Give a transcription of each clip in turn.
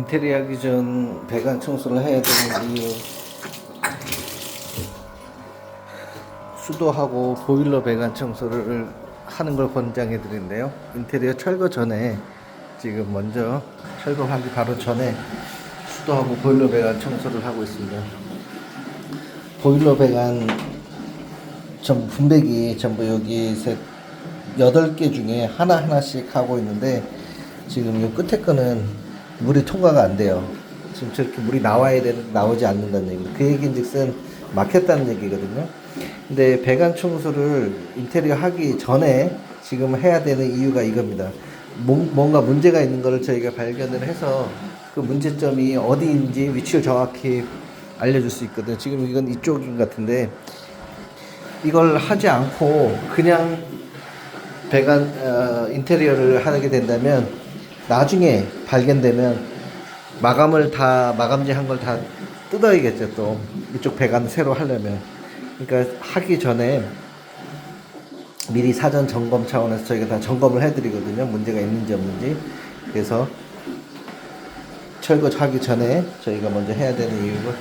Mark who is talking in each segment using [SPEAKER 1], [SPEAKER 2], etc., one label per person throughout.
[SPEAKER 1] 인테리어 하기 전 배관 청소를 해야 되는 이유. 수도하고 보일러 배관 청소를 하는 걸 권장해 드린데요. 인테리어 철거 전에 지금 먼저 철거하기 바로 전에 수도하고 보일러 배관 청소를 하고 있습니다. 보일러 배관 전부 분배기 전부 여기 셋 여덟 개 중에 하나 하나씩 하고 있는데 지금 이 끝에 거는 물이 통과가 안 돼요. 지금 저렇게 물이 나와야 되는 나오지 않는다는 얘기입니다. 그 얘기인즉슨 막혔다는 얘기거든요. 근데 배관 청소를 인테리어 하기 전에 지금 해야 되는 이유가 이겁니다. 뭔- 뭔가 문제가 있는 것을 저희가 발견을 해서 그 문제점이 어디인지 위치를 정확히 알려줄 수 있거든요. 지금 이건 이쪽인 것 같은데 이걸 하지 않고 그냥 배관 어, 인테리어를 하게 된다면 나중에 발견되면 마감을 다 마감재 한걸 다 뜯어야겠죠 또. 이쪽 배관 새로 하려면. 그러니까 하기 전에 미리 사전 점검 차원에서 저희가 다 점검을 해드리거든요. 문제가 있는지 없는지. 그래서 철거하기 전에 저희가 먼저 해야 되는 이유가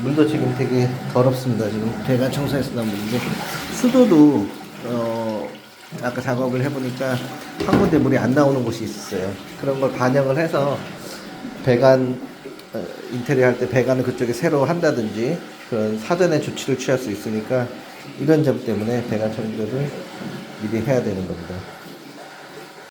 [SPEAKER 1] 물도 지금 되게 더럽습니다. 지금 배관 청소해서 나온 물인데 수도도 어 아까 작업을 해보니까 한 군데 물이 안 나오는 곳이 있었어요. 그런 걸 반영을 해서 배관 어, 인테리어 할 때 배관을 그쪽에 새로 한다든지 그런 사전에 조치를 취할 수 있으니까 이런 점 때문에 배관 청소를 미리 해야 되는 겁니다.